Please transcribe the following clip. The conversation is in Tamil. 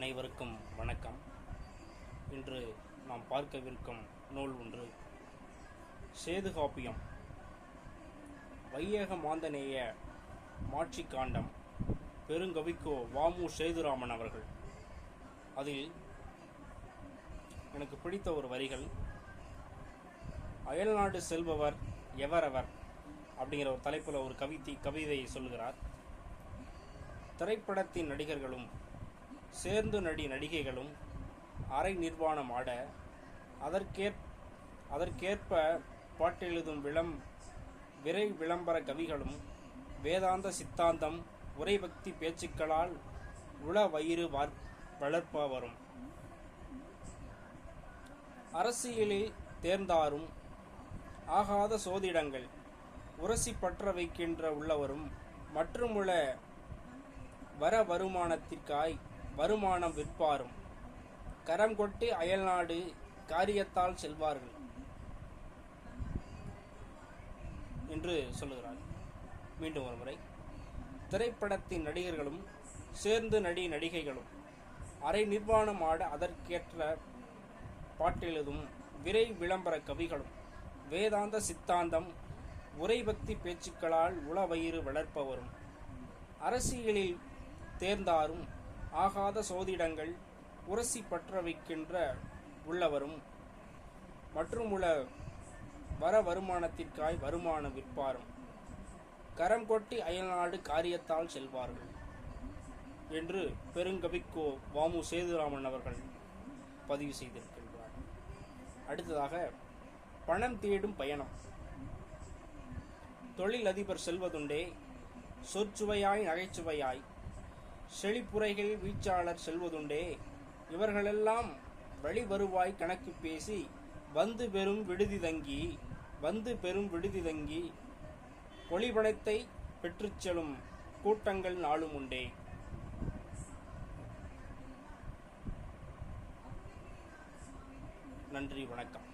அனைவருக்கும் வணக்கம். இன்று நாம் பார்க்கவிருக்கும் நூல் ஒன்று சேதுகாப்பியம். வையக மாந்தநேய மாட்சி காண்டம் பெருங்கவிக்கோ வாமு சேதுராமன் அவர்கள். அதில் எனக்கு பிடித்த ஒரு வரிகள் அயல்நாடு செல்பவர் எவரவர் அப்படிங்கிற ஒரு தலைப்பில் ஒரு கவிதை கவிதையை சொல்கிறார் திரைப்படத்தின் நடிகர்களும் சேர்ந்து நடி நடிகைகளும் அரை நிர்வாணம் ஆட அதற்கேற் அதற்கேற்ப பாட்டெழுதும் விளம் விரை விளம்பர கவிகளும் வேதாந்த சித்தாந்தம் உரைபக்தி பேச்சுக்களால் உள வயிறு வார் வளர்ப்பவரும் அரசியலில் தேர்ந்தாரும் ஆகாத சோதிடங்கள் உரசி பற்ற வைக்கின்ற உள்ளவரும் மற்றுமுள்ள வர வருமானத்திற்காய் வருமானம் விற்பாரும். கரம் கொட்டி அயல்நாடு காரியத்தால் செல்வார்கள். என்று சொல்லுகிறார். மீண்டும் ஒரு முறை. திரைப்படத்தின் நடிகர்களும் சேர்ந்து நடி நடிகைகளும் அரை நிர்வாணம் ஆட அதற்கேற்ற பாட்டெழுதும் விரை விளம்பர கவிகளும் வேதாந்த சித்தாந்தம் உரைபக்தி பேச்சுக்களால் உளவயிறு வளர்ப்பவரும். அரசியலில் தேர்ந்தாரும் ஆகாத சோதிடங்கள் உரசி பற்ற வைக்கின்ற உள்ளவரும் மற்றும் உள்ள வர வருமானத்திற்காய் வருமானம் விற்பாரும். கரம் கொட்டி அயல்நாடு காரியத்தால் செல்வார்கள் என்று பெருங்கவிக்கோ வாமு சேதுராமன் அவர்கள் பதிவு செய்திருக்கின்றார். அடுத்ததாக பணம் தேடும் பயணம். தொழிலதிபர் செல்வதுண்டே சொற்சுவையாய் நகைச்சுவையாய் செழிப்புரைகள் வீச்சாளர் செல்வதுண்டே. இவர்களெல்லாம் வழி வருவாய் கணக்கு பேசி வந்து பெறும் விடுதி தங்கி வந்து பெறும் விடுதி தங்கி பொலிபணத்தை பெற்றுச் செல்லும் கூட்டங்கள் நாளும் உண்டே. நன்றி வணக்கம்.